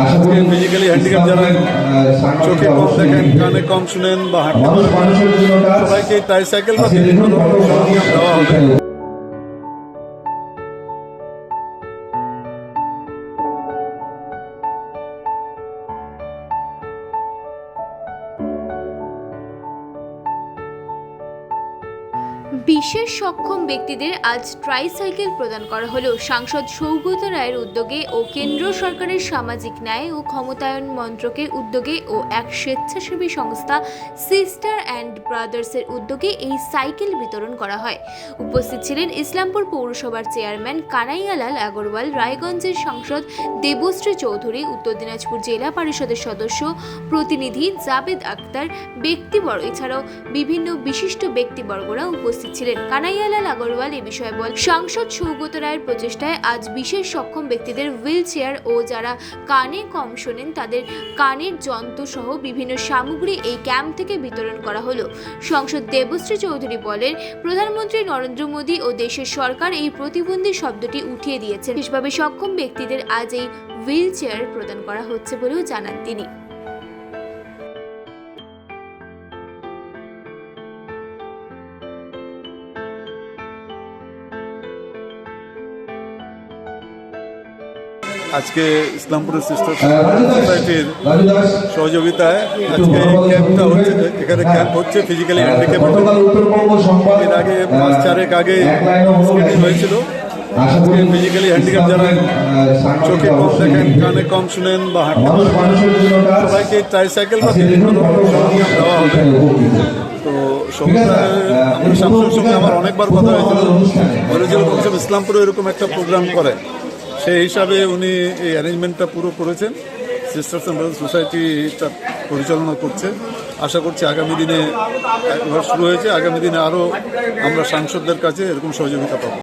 আজকে physically handicap যারা চোখে কম দেখেন কানে কম শুনেন বা হাঁটতে মানুষ পারেন। মানুষের জন্য কাজ সবাইকে ট্রাইসাইকেল বা বিভিন্ন দেখুন সরঞ্জাম দেওয়া হবে। বিশেষ সক্ষম ব্যক্তিদের আজ ট্রাইসাইকেল প্রদান করা হলো। সাংসদ সৌগত রায়ের উদ্যোগে ও কেন্দ্র সরকারের সামাজিক ন্যায় ও ক্ষমতায়ন মন্ত্রকের উদ্যোগে ও এক স্বেচ্ছাসেবী সংস্থা সিস্টার অ্যান্ড ব্রাদার্সের উদ্যোগে এই সাইকেল বিতরণ করা হয়। উপস্থিত ছিলেন ইসলামপুর পৌরসভার চেয়ারম্যান কানাইয়ালাল আগরওয়াল, রায়গঞ্জের সাংসদ দেবশ্রী চৌধুরী, উত্তর দিনাজপুর জেলা পরিষদের সদস্য প্রতিনিধি জাবেদ আক্তার, ব্যক্তিবর্গ, এছাড়াও বিভিন্ন বিশিষ্ট ব্যক্তিবর্গরা উপস্থিত ছিলেন কানাইয়ালাল আগরওয়াল এ বিষয়ে বল। সাংসদ সৌগত রায়ের প্রচেষ্টায় আজ বিশেষ সক্ষম ব্যক্তিদের হুইল চেয়ার ও যারা কানে কম শোনেন, তাদের কানের যন্ত্র সহ বিভিন্ন সামগ্রী এই ক্যাম্প থেকে বিতরণ করা হলো। সংসদ দেবশ্রী চৌধুরী বলেন, প্রধানমন্ত্রী নরেন্দ্র মোদী ও দেশের সরকার এই প্রতিবন্ধী শব্দটি উঠিয়ে দিয়েছেন। বিশেষভাবে সক্ষম ব্যক্তিদের আজ এই হুইল চেয়ার প্রদান করা হচ্ছে বলেও জানান তিনি। আজকে ইসলামপুরের সিস্টার রাজু দাস। সোসাইটির সহযোগিতায় আজকে ক্যাম্পটা হচ্ছে এখানে ক্যাম্প হচ্ছে ফিজিক্যালি হ্যান্ডিক্যাপ এর আগে মাস চারেক আগে। স্কেটিং হয়েছিল। আজকে ফিজিক্যালি হ্যান্ডিক্যাপ যারা চোখে কম দেখেন কানে কম শুনেন বা হাঁটতে পারেন সবাইকে ট্রাইসাইকেল বা বিভিন্ন সরঞ্জাম দেওয়া হবে। তো সঙ্গে আমার অনেকবার কথা হয়েছিল। বলেছিল কমসে কম ইসলামপুরে এরকম একটা প্রোগ্রাম করে। সেই হিসাবে উনি এই অ্যারেঞ্জমেন্টটা পুরো করেছেন। সিস্টার্স অ্যান্ড ব্রাদার্স সোসাইটিটা পরিচালনা করছে। আশা করছি আগামী দিনে একবার শুরু হয়েছে। আগামী দিনে আরও আমরা সাংসদদের কাছে এরকম সহযোগিতা পাবো।